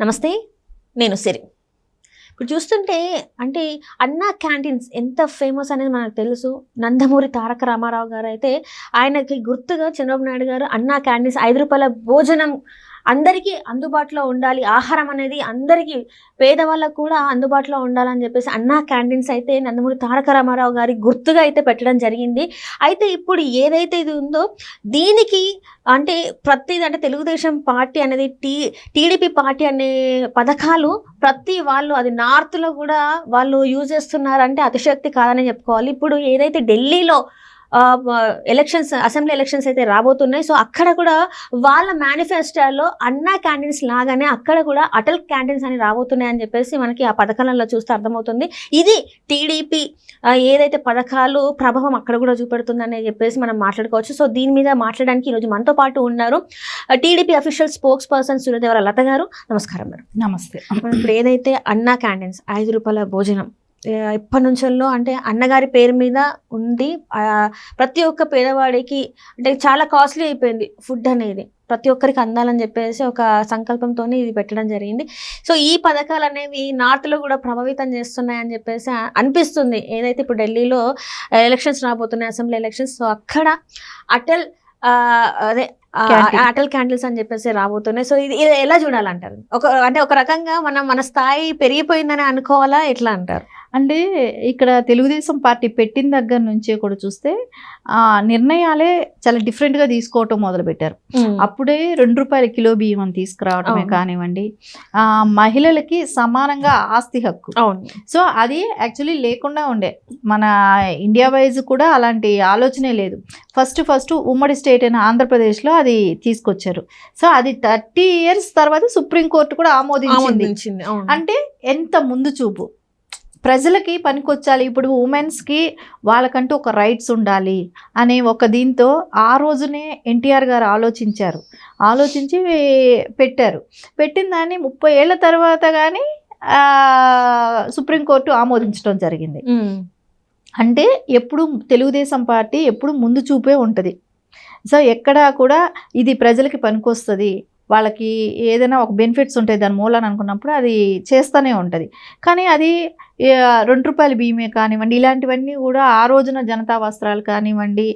నమస్తే నేను సిరి. ఇప్పుడు చూస్తుంటే అంటే అన్నా క్యాంటీన్స్ ఎంత ఫేమస్ అనేది మనకు తెలుసు. నందమూరి తారక రామారావు గారు అయితే ఆయనకి గుర్తుగా చంద్రబాబు నాయుడు గారు అన్నా క్యాంటీన్స్ ఐదు రూపాయల భోజనం అందరికీ అందుబాటులో ఉండాలి. ఆహారం అనేది అందరికీ పేదవాళ్ళకు కూడా అందుబాటులో ఉండాలని చెప్పేసి అన్నా క్యాంటీన్స్ అయితే నందమూరి తారక రామారావు గారి గుర్తుగా అయితే పెట్టడం జరిగింది. అయితే ఇప్పుడు ఏదైతే ఇది ఉందో దీనికి అంటే ప్రతి అంటే తెలుగుదేశం పార్టీ అనేది టీ టీడీపీ పార్టీ అనే పథకాలు ప్రతి వాళ్ళు అది నార్త్లో కూడా వాళ్ళు యూజ్ చేస్తున్నారంటే అతిశక్తి కాదని చెప్పుకోవాలి. ఇప్పుడు ఏదైతే ఢిల్లీలో ఎలక్షన్స్ అసెంబ్లీ ఎలక్షన్స్ అయితే రాబోతున్నాయి. సో అక్కడ కూడా వాళ్ళ మేనిఫెస్టోలో అన్నా క్యాంటీన్స్ లాగానే అక్కడ కూడా అటల్ క్యాంటీన్స్ అని రాబోతున్నాయి అని చెప్పేసి మనకి ఆ పథకాలలో చూస్తే అర్థమవుతుంది. ఇది టీడీపీ ఏదైతే పథకాలు ప్రభావం అక్కడ కూడా చూపెడుతుందని చెప్పేసి మనం మాట్లాడుకోవచ్చు. సో దీని మీద మాట్లాడడానికి ఈరోజు మనతో పాటు ఉన్నారు TDP official spokesperson Suryadevara Latha garu. నమస్కారం మేడం. నమస్తే. ఇప్పుడు ఏదైతే అన్నా క్యాంటీన్స్ ఐదు రూపాయల భోజనం ఎప్పటి నుంచో అంటే అన్నగారి పేరు మీద ఉంది ప్రతి ఒక్క పేదవాడికి అంటే చాలా కాస్ట్లీ అయిపోయింది ఫుడ్ అనేది. ప్రతి ఒక్కరికి అందాలని చెప్పేసి ఒక సంకల్పంతో ఇది పెట్టడం జరిగింది. సో ఈ పథకాలు అనేవి నార్త్లో కూడా ప్రభావితం చేస్తున్నాయని చెప్పేసి అనిపిస్తుంది. ఏదైతే ఇప్పుడు ఢిల్లీలో ఎలక్షన్స్ రాబోతున్నాయి అసెంబ్లీ ఎలక్షన్స్ సో అక్కడ అటల్ ఆ, అదే. అటల్ క్యాండిల్స్ అని చెప్పేసి రాబోతున్నాయి. సో ఇది ఇది ఎలా చూడాలంటారు? ఒక అంటే ఒక రకంగా మనం మన స్థాయి పెరిగిపోయిందని అనుకోవాలా? ఎట్లా అంటారు? అంటే ఇక్కడ తెలుగుదేశం పార్టీ పెట్టిన దగ్గర నుంచే కూడా చూస్తే ఆ నిర్ణయాలే చాలా డిఫరెంట్గా తీసుకోవటం మొదలుపెట్టారు. అప్పుడే రెండు రూపాయల కిలో బియ్యం అని తీసుకురావటమే అవును. కానివ్వండి ఆ మహిళలకి సమానంగా ఆస్తి హక్కు. సో అది యాక్చువల్లీ లేకుండా ఉండే. మన ఇండియా వైజ్ కూడా అలాంటి ఆలోచనే లేదు. ఫస్ట్ ఫస్ట్ ఉమ్మడి స్టేట్ అయిన ఆంధ్రప్రదేశ్లో అది తీసుకొచ్చారు. సో అది థర్టీ ఇయర్స్ తర్వాత సుప్రీంకోర్టు కూడా ఆమోదించింది. అంటే ఎంత ముందు చూపు. ప్రజలకి పనికొచ్చాలి. ఇప్పుడు ఉమెన్స్కి వాళ్ళకంటూ ఒక రైట్స్ ఉండాలి అనే ఒక దీంతో ఆ రోజునే ఎన్టీఆర్ గారు ఆలోచించారు. ఆలోచించి పెట్టారు. పెట్టిన దాన్ని ముప్పై ఏళ్ళ తర్వాత కానీ సుప్రీంకోర్టు ఆమోదించడం జరిగింది. అంటే ఎప్పుడు తెలుగుదేశం పార్టీ ఎప్పుడు ముందు చూపే ఉంటుంది. సో ఎక్కడా కూడా ఇది ప్రజలకి పనికొస్తుంది. వాళ్ళకి ఏదైనా ఒక బెనిఫిట్స్ ఉంటాయి దాని మూలాన్ని అనుకున్నప్పుడు అది చేస్తూనే ఉంటుంది. కానీ అది రెండు రూపాయల బియ్యమే కానివ్వండి ఇలాంటివన్నీ కూడా ఆ రోజున జనతా వస్త్రాలు కానివ్వండి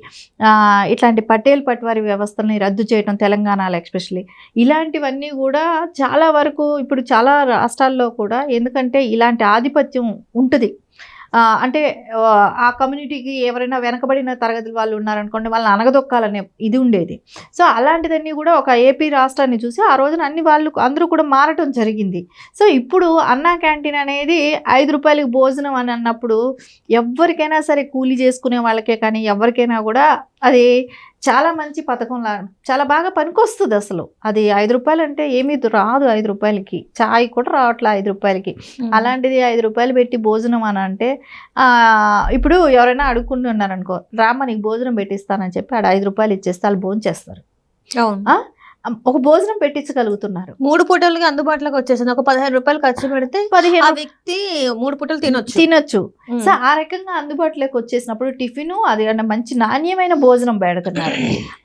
ఇట్లాంటి పటేల్ పట్వారి వ్యవస్థని రద్దు చేయడం తెలంగాణలో ఎక్స్పెషలీ ఇలాంటివన్నీ కూడా చాలా వరకు ఇప్పుడు చాలా రాష్ట్రాల్లో కూడా ఎందుకంటే ఇలాంటి ఆధిపత్యం ఉంటుంది. అంటే ఆ, కమ్యూనిటీకి ఎవరైనా వెనకబడిన తరగతి వాళ్ళు ఉన్నారనుకోండి వాళ్ళని అనగదొక్కాలనే ఇది ఉండేది. సో అలాంటిదన్నీ కూడా ఒక ఏపీ రాష్ట్రాన్ని చూసి ఆ రోజున అన్ని వాళ్ళు అందరూ కూడా మారటం జరిగింది. సో ఇప్పుడు అన్నా క్యాంటీన్ అనేది ఐదు రూపాయలకి భోజనం అని అన్నప్పుడు ఎవరికైనా సరే కూలీ చేసుకునే వాళ్ళకే కానీ ఎవరికైనా కూడా అది చాలా మంచి పథకంలా చాలా బాగా పనికొస్తుంది అసలు. అది ఐదు రూపాయలు అంటే ఏమీ రాదు ఐదు రూపాయలకి. చాయ్ కూడా రావట్లే ఐదు రూపాయలకి. అలాంటిది ఐదు రూపాయలు పెట్టి భోజనం అని అంటే ఇప్పుడు ఎవరైనా అడుక్కుంటున్నారు అనుకో రామ్మ నీకు భోజనం పెట్టిస్తానని చెప్పి ఆడ ఐదు రూపాయలు ఇచ్చేస్తే వాళ్ళు భోజనం చేస్తారు అవును? ఒక భోజనం పెట్టించగలుగుతున్నారు. మూడు పూటలకి అందుబాటులోకి వచ్చేసింది. ఒక పదిహేను రూపాయలు ఖర్చు పెడితే పదిహేను వ్యక్తి మూడు పూటలు తినొచ్చు. తినొచ్చు. సో ఆ రకంగా అందుబాటులోకి వచ్చేసినప్పుడు టిఫిన్ అది మంచి నాణ్యమైన భోజనం పెడుతున్నారు.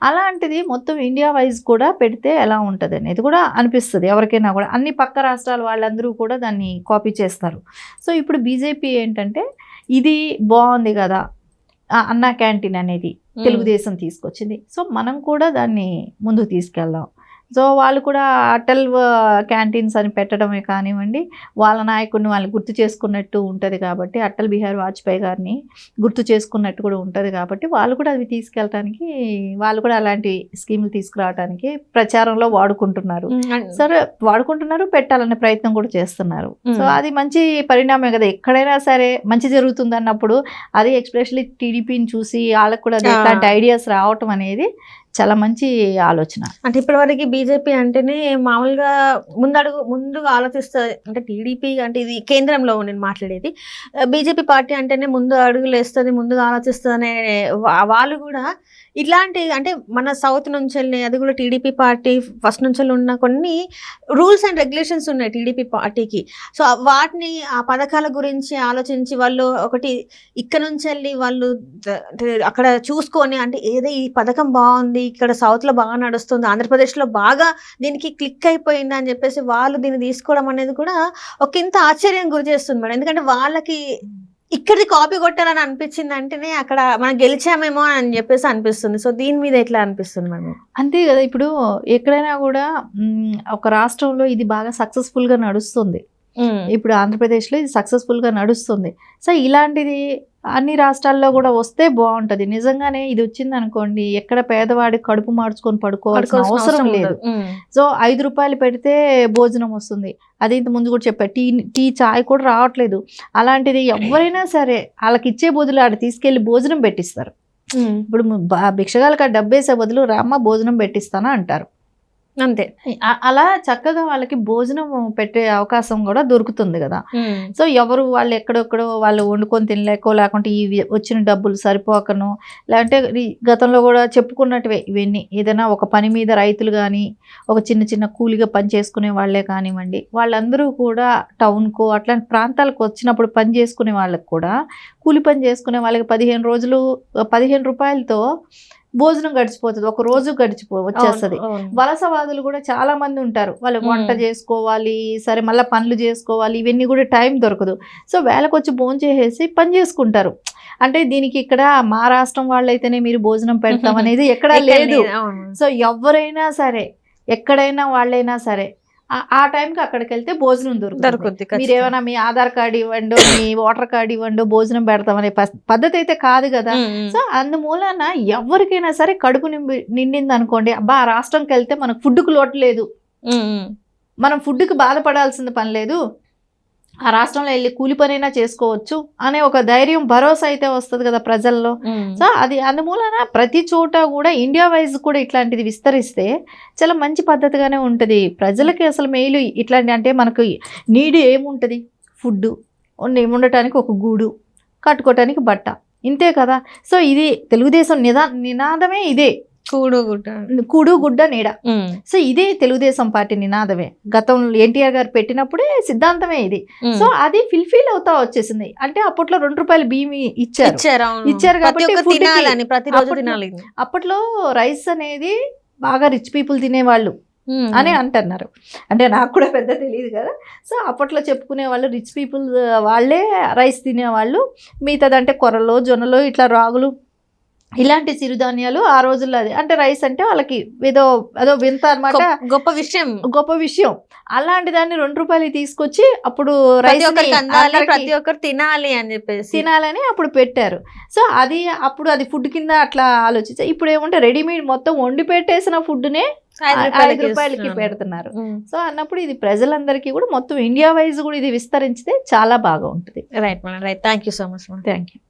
అలాంటిది మొత్తం ఇండియా వైజ్ కూడా పెడితే ఎలా ఉంటుంది అనేది కూడా అనిపిస్తుంది. ఎవరికైనా కూడా అన్ని పక్క రాష్ట్రాల వాళ్ళందరూ కూడా దాన్ని కాపీ చేస్తారు. సో ఇప్పుడు బీజేపీ ఏంటంటే ఇది బాగుంది కదా అన్నా క్యాంటీన్ అనేది. తెలుగుదేశం తీసుకొచ్చింది సో మనం కూడా దాన్ని ముందుకు తీసుకెళ్దాం సో వాళ్ళు కూడా అటల్ క్యాంటీన్స్ అని పెట్టడమే కానివ్వండి వాళ్ళ నాయకుడిని వాళ్ళు గుర్తు చేసుకున్నట్టు ఉంటుంది కాబట్టి అటల్ బిహారీ వాజ్పేయి గారిని గుర్తు చేసుకున్నట్టు కూడా ఉంటుంది కాబట్టి వాళ్ళు కూడా అవి తీసుకెళ్ళటానికి వాళ్ళు కూడా అలాంటి స్కీములు తీసుకురావడానికి ప్రచారంలో వాడుకుంటున్నారు సరే వాడుకుంటున్నారు పెట్టాలనే ప్రయత్నం కూడా చేస్తున్నారు సో. అది మంచి పరిణామమే కదా ఎక్కడైనా సరే మంచి జరుగుతుంది అన్నప్పుడు అది ఎక్స్పెషల్లీ టీడీపీని చూసి వాళ్ళకు కూడా. ఇట్లాంటి ఐడియాస్ రావటం అనేది చాలా మంచి ఆలోచన. అంటే ఇప్పటివరకు బీజేపీ అంటేనే మామూలుగా ముందడుగు ముందుగా ఆలోచిస్తుంది అంటే టీడీపీ అంటే ఇది కేంద్రంలో నేను మాట్లాడేది. బీజేపీ పార్టీ అంటేనే ముందు అడుగులు వేస్తుంది ముందుగా ఆలోచిస్తుంది అనే వాళ్ళు కూడా ఇట్లాంటి అంటే మన సౌత్ నుంచి వెళ్ళి అది కూడా టీడీపీ పార్టీ ఫస్ట్ నుంచి ఉన్న కొన్ని రూల్స్ అండ్ రెగ్యులేషన్స్ ఉన్నాయి టీడీపీ పార్టీకి. సో వాటిని ఆ పథకాల గురించి ఆలోచించి వాళ్ళు ఒకటి ఇక్కడ నుంచి వెళ్ళి వాళ్ళు అక్కడ చూసుకొని అంటే ఏదో ఈ పథకం బాగుంది ఇక్కడ సౌత్లో బాగా నడుస్తుంది ఆంధ్రప్రదేశ్లో బాగా దీనికి క్లిక్ అయిపోయింది అని చెప్పేసి వాళ్ళు దీన్ని తీసుకోవడం అనేది కూడా ఒక ఇంత ఆశ్చర్యం గురి చేస్తుంది మేడం. ఎందుకంటే వాళ్ళకి ఇక్కడిది కాపీ కొట్టాలని అనిపించింది అంటేనే అక్కడ మనం గెలిచామేమో అని చెప్పేసి అనిపిస్తుంది. సో దీని మీద ఎట్లా అనిపిస్తుంది మనం అంతే కదా ఇప్పుడు ఎక్కడైనా కూడా ఒక రాష్ట్రంలో ఇది బాగా సక్సెస్ఫుల్గా నడుస్తుంది. ఇప్పుడు ఆంధ్రప్రదేశ్లో ఇది సక్సెస్ఫుల్గా నడుస్తుంది. సో ఇలాంటిది అన్ని రాష్ట్రాల్లో కూడా వస్తే బాగుంటది. నిజంగానే ఇది వచ్చింది అనుకోండి ఎక్కడ పేదవాడి కడుపు మార్చుకొని పడుకోవాల్సిన అవసరం లేదు. ఉమ్. సో ఐదు రూపాయలు పెడితే భోజనం వస్తుంది. అది ఇంత ముందు కూడా చెప్పా టీ టీ చాయ్ కూడా రావట్లేదు. అలాంటిది ఎవరైనా సరే వాళ్ళకి ఇచ్చే బదులు ఆడ తీసుకెళ్ళి భోజనం పెట్టిస్తారు. ఉమ్. ఇప్పుడు భిక్షగాళ్ళకి ఆ డబ్బేసే బదులు రామ్మ భోజనం పెట్టిస్తానా అంటారు. అంతే. అలా చక్కగా వాళ్ళకి భోజనం పెట్టే అవకాశం కూడా దొరుకుతుంది కదా. సో ఎవరు వాళ్ళు ఎక్కడెక్కడో వాళ్ళు వండుకొని తినలేకో లేకుంటే ఇవి వచ్చిన డబ్బులు సరిపోకను లేదంటే ఈ గతంలో కూడా చెప్పుకున్నట్టువే ఇవన్నీ. ఏదైనా ఒక పని మీద రైతులు కానీ ఒక చిన్న చిన్న కూలిగా పని చేసుకునే వాళ్ళే కానివ్వండి వాళ్ళందరూ కూడా టౌన్కో అట్లాంటి ప్రాంతాలకు వచ్చినప్పుడు పని చేసుకునే వాళ్ళకి కూడా కూలి పని చేసుకునే వాళ్ళకి పదిహేను రోజులు పదిహేను రూపాయలతో భోజనం గడిచిపోతుంది ఒక రోజు గడిచిపో వచ్చేస్తుంది. వలసవాదులు కూడా చాలా మంది ఉంటారు వాళ్ళు. వంట చేసుకోవాలి సరే మళ్ళీ పనులు చేసుకోవాలి ఇవన్నీ కూడా టైం దొరకదు సో వేళకు వచ్చి భోజనం చేసేసి పని చేసుకుంటారు అంటే దీనికి ఇక్కడ మా రాష్ట్రం వాళ్ళైతేనే మీరు భోజనం పెడతాం అనేది ఎక్కడా లేదు. సో ఎవరైనా సరే ఎక్కడైనా వాళ్ళైనా సరే ఆ- ఆ టైంకి అక్కడికి వెళ్తే భోజనం దొరుకుతుంది మీరు. ఏమైనా మీ ఆధార్ కార్డు ఇవ్వండి మీ ఓటర్ కార్డు ఇవ్వండి భోజనం పెడతామనే పద్ధతి అయితే కాదు కదా. సో అందుమూలన ఎవరికైనా సరే కడుపు నిండి నిండింది అనుకోండి అబ్బా ఆ రాష్ట్రంకి వెళ్తే మనకు ఫుడ్కి లోటు లేదు. మనం ఫుడ్కి బాధపడాల్సిన పని లేదు ఆ రాష్ట్రంలో వెళ్ళి కూలి పనైనా చేసుకోవచ్చు అనే ఒక ధైర్యం భరోసా అయితే వస్తుంది కదా ప్రజల్లో. సో అది అందుమూలన ప్రతి చోట కూడా ఇండియా వైజ్ కూడా ఇట్లాంటిది విస్తరిస్తే చాలా మంచి పద్ధతిగానే ఉంటుంది. ప్రజలకి అసలు మెయిల్ ఇట్లాంటి అంటే మనకు నీడు ఏముంటుంది? ఫుడ్ ఉండటానికి ఒక గూడు కట్టుకోవటానికి బట్ట. ఇంతే కదా? సో ఇది తెలుగుదేశం నిదా నినాదమే ఇదే. కూడు గుడ్డ కూడు గుడ్డ నీడ సో ఇదే తెలుగుదేశం పార్టీ నినాదమే. గతంలో ఎన్టీఆర్ గారు పెట్టినప్పుడే సిద్ధాంతమే ఇది. సో అది ఫిల్ఫిల్ అవుతా వచ్చేసింది. అంటే అప్పట్లో రెండు రూపాయలు బియ్యం ఇచ్చారు. ఇచ్చారు కాబట్టి అప్పట్లో- రైస్ అనేది బాగా రిచ్ పీపుల్ తినేవాళ్ళు అని అంటున్నారు. అంటే నాకు కూడా పెద్ద తెలియదు కదా. సో అప్పట్లో చెప్పుకునే వాళ్ళు రిచ్ పీపుల్ వాళ్ళే రైస్ తినేవాళ్ళు. మిగతాదంటే కొర్రలు జొన్నలు ఇట్లా రాగులు ఇలాంటి చిరుధాన్యాలు ఆ రోజుల్లో అది. అంటే రైస్ అంటే వాళ్ళకి ఏదో అదో వింత అన్నమాట. గొప్ప- విషయం. గొప్ప విషయం. అలాంటి దాన్ని రెండు రూపాయలు తీసుకొచ్చి అప్పుడు రైస్ ప్రతి ఒక్కరు తినాలి అని చెప్పేసి. తినాలని అప్పుడు పెట్టారు. సో అది అప్పుడు అది ఫుడ్ కింద అట్లా ఆలోచించారు ఇప్పుడు ఏమంటే రెడీమేడ్ మొత్తం వండి పెట్టేసిన ఫుడ్నే ఐదు రూపాయలకి. పెడుతున్నారు. సో అన్నప్పుడు ఇది ప్రజలందరికీ కూడా మొత్తం ఇండియా వైజ్ కూడా ఇది విస్తరించితే చాలా బాగా ఉంటుంది. Right madam right thank you so much thank you